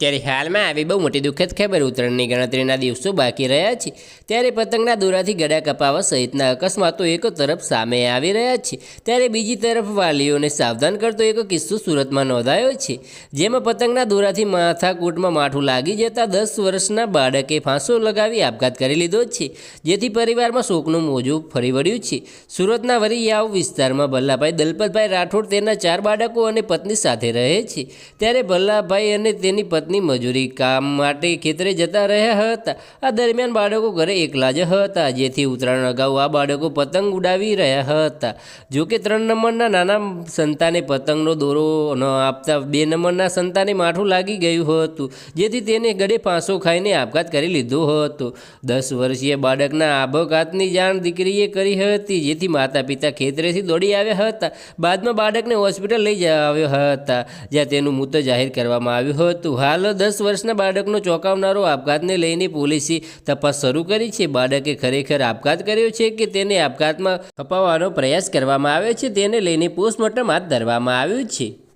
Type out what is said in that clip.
ત્યારે હાલમાં આવી બહુ મોટી દુઃખદ ખબર ઉત્તરાયણની ગણતરીના દિવસો બાકી રહ્યા છે. ત્યારે પતંગના દોરાથી ગળા કપાવા સહિતના અકસ્માતો એક તરફ સામે આવી રહ્યા છે. ત્યારે બીજી તરફ વાલીઓને સાવધાન કરતો એક કિસ્સો સુરતમાં નોંધાયો છે. જેમાં પતંગના દોરાથી માથાકૂટમાં માઠું લાગી જતા દસ વર્ષના બાળકે ફાંસો લગાવી આપઘાત કરી લીધો છે. જેથી પરિવારમાં શોકનું મોજું ફરી વળ્યું છે. સુરતના વરિયાવ વિસ્તારમાં ભલ્લાભાઈ દલપતભાઈ રાઠોડ તેના ચાર બાળકો અને પત્ની સાથે રહે છે. ત્યારે ભલ્લાભાઈ અને તેની પત્ની મજૂરી કામ માટે ખેતરે જતા રહ્યા હતા. આ દરમિયાન બાળકો ઘરે એકલા જ હતા, જેથી ઉત્તરાયણ અગાઉ આ બાળકો પતંગ ઉડાવી રહ્યા હતા. જોકે ત્રણ નંબરના નાના સંતાને પતંગનો દોરો ન આપતા બે નંબરના સંતાને માઠું લાગી ગયું હતું, જેથી તેને ગળે ફાંસો ખાઈને આપઘાત કરી લીધો હતો. દસ વર્ષીય બાળકના આપઘાતની જાણ દીકરીએ કરી હતી, જેથી માતા પિતા ખેતરેથી દોડી આવ્યા હતા. બાદમાં બાળકને હોસ્પિટલ લઈ આવ્યા હતા, જ્યાં તેનું મૃત જાહેર કરવામાં આવ્યું હતું. હાલ દસ વર્ષના બાળકનો ચોંકાવનારો આપઘાતને લઈને પોલીસે તપાસ શરૂ કરી છે. બાળકે ખરેખર આપઘાત કર્યો છે કે તેને આપઘાતમાં ખપાવવાનો પ્રયાસ કરવામાં આવ્યો છે? તેને લઈને પોસ્ટમોર્ટમ હાથ ધરવામાં આવ્યું છે.